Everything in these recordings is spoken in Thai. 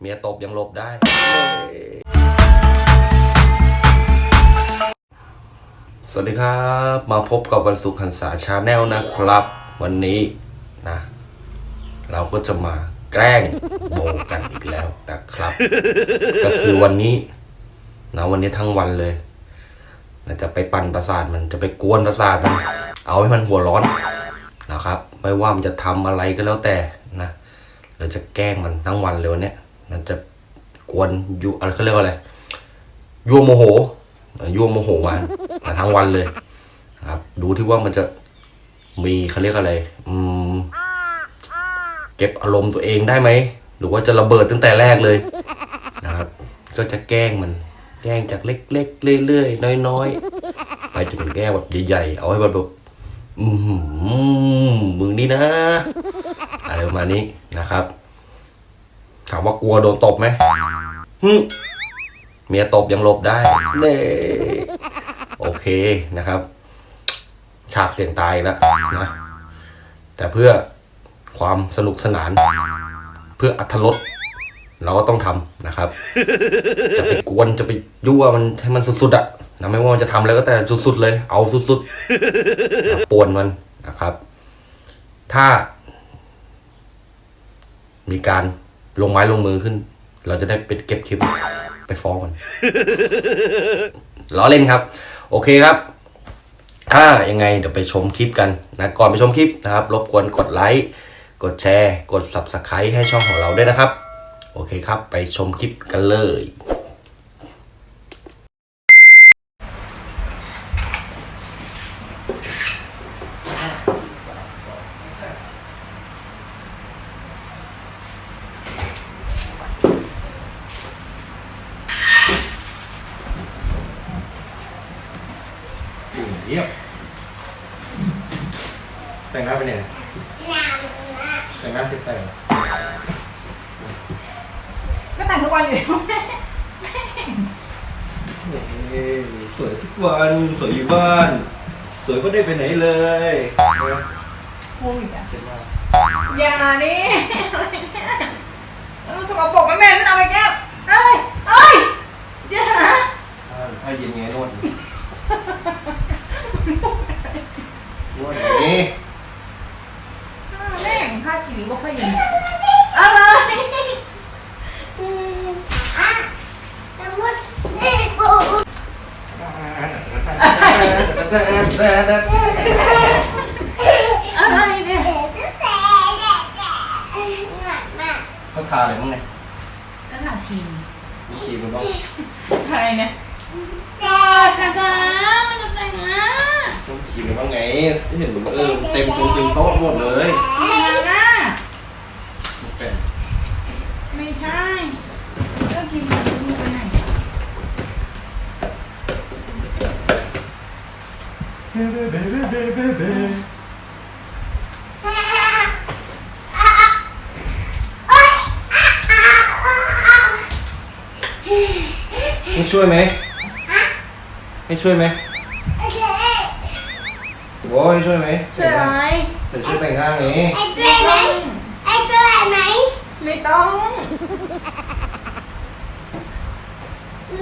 เมียตบยังหลบได้ สวัสดีครับ มาพบกับวันศุกร์หันษาชาแนลนะครับ วันนี้นะ เราก็จะมาแกล้งโบกันอีกแล้วนะครับ ก็คือวันนี้นะวันนี้ทั้งวันเลยนะจะไปปั่นประสาทมันจะไปกวนประสาทมันเอาให้มันหัวร้อนนะครับ ไม่ว่ามันจะทำอะไรก็แล้วแต่นะ เราจะแกล้งมันทั้งวันเลยวันเนี้ยนจะกวนยุอะไรเขาเรียกว่าอะไรยั่วโมโหยั่วโมโหมันนะทั้งวันเลยนะครับ ดูที่ว่ามันจะมีเขาเรียกอะไร อืม เก็บอารมณ์ตัวเองได้ไหม หรือว่าจะระเบิดตั้งแต่แรกเลยนะครับ ก็จะแกล้งมันแกล้งจากเล็กๆเรื่อยๆน้อยๆ ไปจนถึงแก้แบบใหญ่ๆ เอาให้มันแบบอือหือมึงนี่นะ อะไรประมาณนี้นะครับ ถามว่ากลัวโดนตบไหมหึเมียตบยังหลบได้เน่โอเคนะครับ ฉากเสียงตายอีกแล้วนะ แต่เพื่อความสนุกสนาน เพื่ออัธรสเราก็ต้องทำนะครับ จะไปกวนจะไปยั่วมันให้มันสุดๆอะนะไม่ว่ามันจะทำอะไรก็แต่สุดๆเลย เอาสุดๆนะปวนมันนะครับ ถ้า มีการ ลงไม้ลงมือขึ้น เราจะได้เป็นเก็บคลิปไปฟ้องมันล้อเล่นครับ โอเคครับ ถ้ายังไงเดี๋ยวไปชมคลิปกันนะก่อนไปชมคลิปนะครับ รบกวนกดไลค์กดแชร์ กด subscribe ให้ช่องของเราด้วยนะครับ โอเคครับ ไปชมคลิปกันเลยเยี่ยม แต่งหน้าไปเนี่ยแต่งหน้าเสร็จแต่งก็แต่งทุกวันอยู่แล้วแม่เฮ้ยสวยทุกวันสวยอยู่บ้าน สวยก็ได้ไปไหนเลยโควิดอะเจ็บมากอย่านี่อะไรเนี่ยเออสกปรกไหมแม่นั่นเอาไปแก้วเอ้ยเอ้ยอย่านะ ถ้าถ้าเย็นไงนวดอยู่นวดอย่างนี้ แม่งผ้ากีวีบอกให้ยินอะไร อะไรเนี่ยเขาทาอะไรบ้างเนี่ยก็หนาทีมีครีมมันบ้างใครเนี่ยคาซามันจะแต่งนะต้องครีมมันบ้างไงที่เห็นมันเออเต็มตรงเต็มโต๊ะหมดเลยอย่านะไม่ใช่เรื่องกินมันจะไปไหน ให้ช่วยไหมให้ช่วยไหมโว้ให้ช่วยไหมช่วยอะไรแต่ช่วยแต่งหน้าไงไม่ต้อง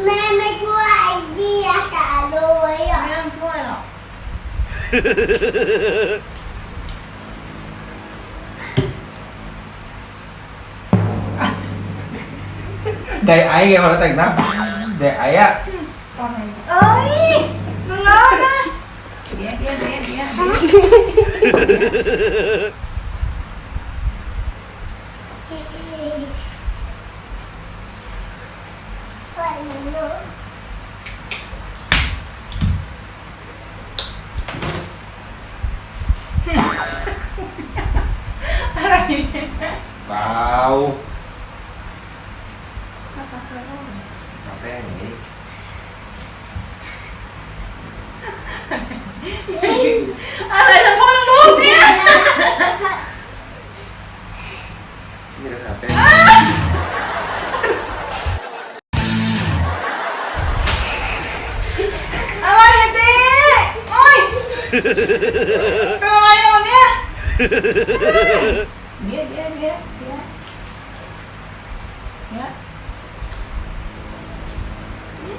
แม่ไม่กลัวไอ้เบียร์กาโดยอะไม่ต้องช่วยหรอก ไดไอซ์ไงพอเราแต่งหน้าไดไอซ์อะตอนไหนเอ้ยมันร้อนนะเดี๋ยวเดี๋ยวเดี๋ยวเดี๋ยว ปล่อยหนูหนู อะไรเนี่ย เป ล่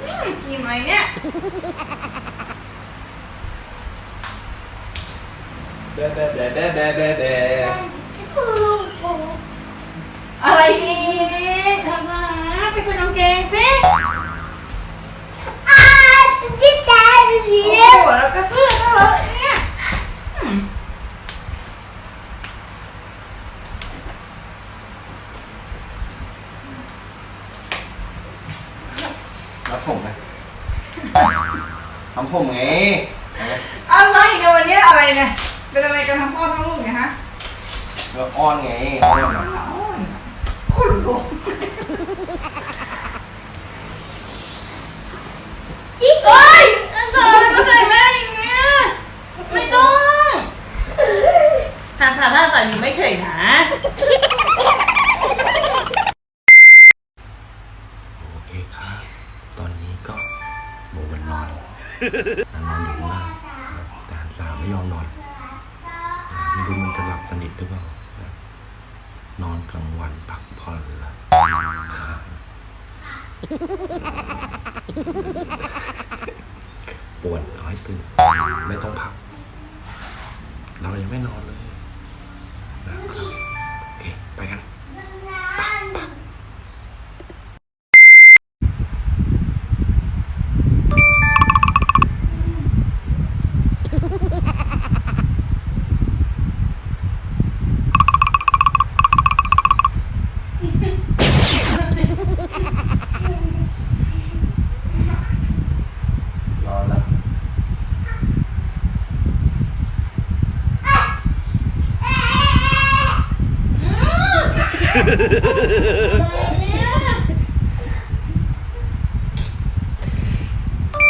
อืมครีมอะไรเนี่ยแบะแบะแบะแบะแบะแบะแบะถูกถูอะไรอีกทำไมไปใส่กางเกงสิอ่าจิ๊บตาดีโอ้โหแล้วก็เสื้อก็เลอะเนี่ยอืม รับผมไหม ทำผมไงอะไรอีกเนี่ยวันนี้อะไรเนี่ยเป็นอะไรกันทั้งพ่อทั้งลูกเนี่ยฮะเราอ้อนไงอ้อนอะอ้อนคนลุกจิ๊บเฮ้ยอันเธออะไรมาใส่แม่อย่างเงี้ยไม่ต้องทางสาธารณสุขอยู่ไม่เฉยนะ ไม่รู้มันจะหลับสนิทหรือเปล่า นอนกลางวันพักผ่อนละปวดเอาให้ตื่น ไม่ต้องพัก เรายังไม่นอนเลยนะครับโอเค ไปกัน นอนละ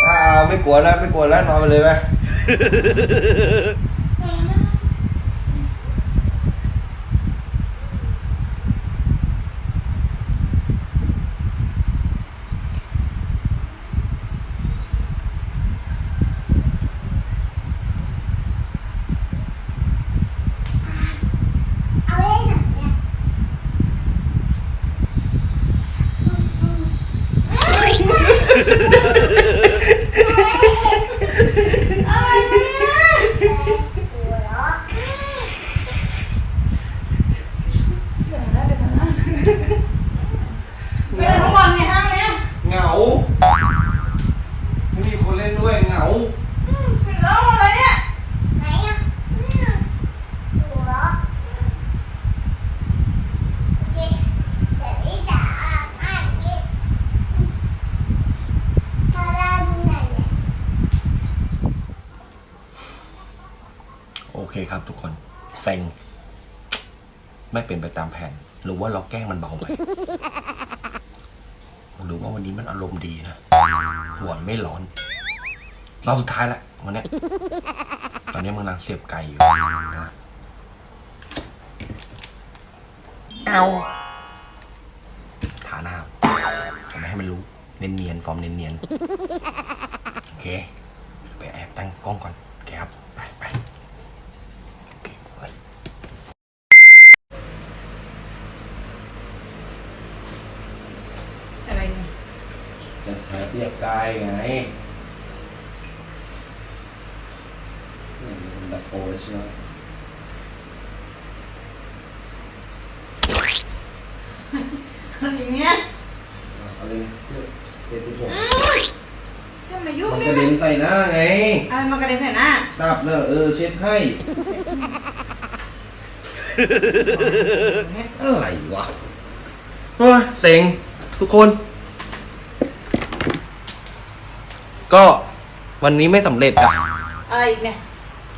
อ้าวไม่กลัวแล้วไม่กลัวแล้วนอนไปเลยไหม เอาไว้ไหนเนี่ย อะไรเนี่ย หัวเราะ เดี๋ยวนะเดี๋ยวนะไม่ได้ทั้งวันเนี่ยห้างเนี่ย เหงา ไม่มีคนเล่นด้วยเหงา อืมถึงแล้วอะไรเนี่ย ไหนอะเนี่ยหัวเราะโอเคเดี๋ยวพี่จ๋าอ่านนี้ตาลาดูไหนเนี่ย โอเคครับทุกคนเซ็งไม่เป็นไปตามแผนหรือว่าเราแกล้งมันเบาไปหรือว่าวันนี้มันอารมณ์ดีนะหัวไม่ร้อนรอบสุดท้ายละวันเนี้ยตอนนี้มันกำลังเสียบไก่อยู่นะเอาทาหน้าทำไมให้มันรู้เนียนๆฟอร์มเนียนๆโอเค ไปแอบตั้งกล้องก่อนโอเคครับ ไปไปโอเคไป อะไรเนี่ย จะหา เทียบกายไงนี่มันดับโปรใช่ไหมอะไรเนี่ยเอาเลยเจ็ดสิบหกจะมายุ่งมันได้กระไหมเด็นใส่หน้าไงอะไรมากระเด็นใส่หน้าดับเนอะเออเช็ดให้อะไรวะเฮ้ยเซ็งทุกคน ก็วันนี้ไม่สำเร็จอะอะไรอีกเนี่ย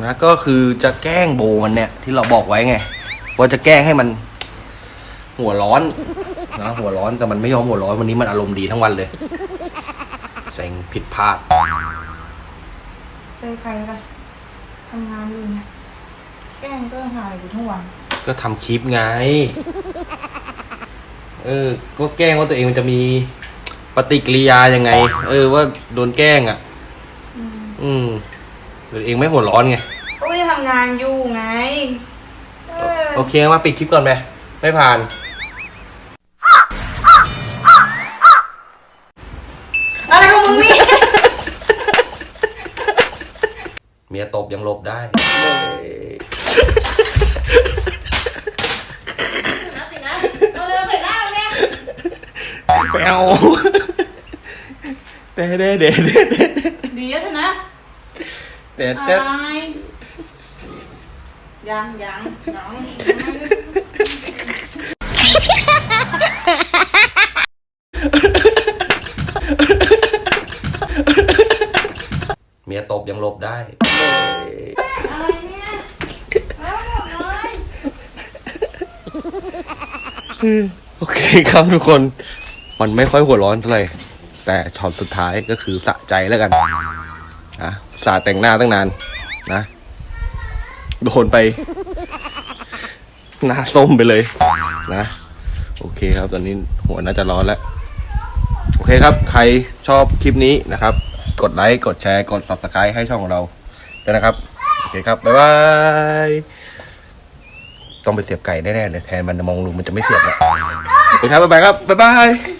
นะก็คือจะแกล้งโบมันเนี่ย ที่เราบอกไว้ไง ว่าจะแกล้งให้มัน หัวร้อนนะหัวร้อนแต่มันไม่ยอมหัวร้อนวันนี้มันอารมณ์ดีทั้งวันเลยเซ็งผิดพลาดไปใครไปทำงานอยู่เนี่ย แกล้งก็หายอยู่ทั้งวัน ก็ทำคลิปไง เออ ก็แกล้งว่าตัวเองมันจะมี ปฏิกิริยายังไง เออว่าโดนแกล้งอะ อืมตัวเองไม่หัวร้อนไง ก็ไม่ทำงานอยู่ไงโอเคมาปิดคลิปก่อนไปไม่ผ่าน อะไรของมึงนี่ เมียตบยังหลบได้ วเด้เด้เด้เด้เด้ดีแล้วเถอะนะเด้อะเด้ไรยังยังยังเมียตบยังหลบได้ อะไรเนี่ยเอาหมดเลย โอเคครับทุกคน มันไม่ค่อยหัวร้อนเท่าไหร่แต่ช็อตสุดท้ายก็คือสะใจแล้วกันนะสาแต่งหน้าตั้งนานนะโดนไป หน้าส้มไปเลยนะ โอเคครับ ตอนนี้หัวน่าจะร้อนแล้ว โอเคครับ ใครชอบคลิปนี้นะครับ กดไลค์ กดแชร์ กด subscribe ให้ช่องของเราด้วยนะครับ โอเคครับ บ๊ายบาย ต้องไปเสียบไก่แน่ๆเลยแทนมันมองลุงมันจะไม่เสียบแล้วโอเคครับ บ๊ายบายครับ บ๊ายบาย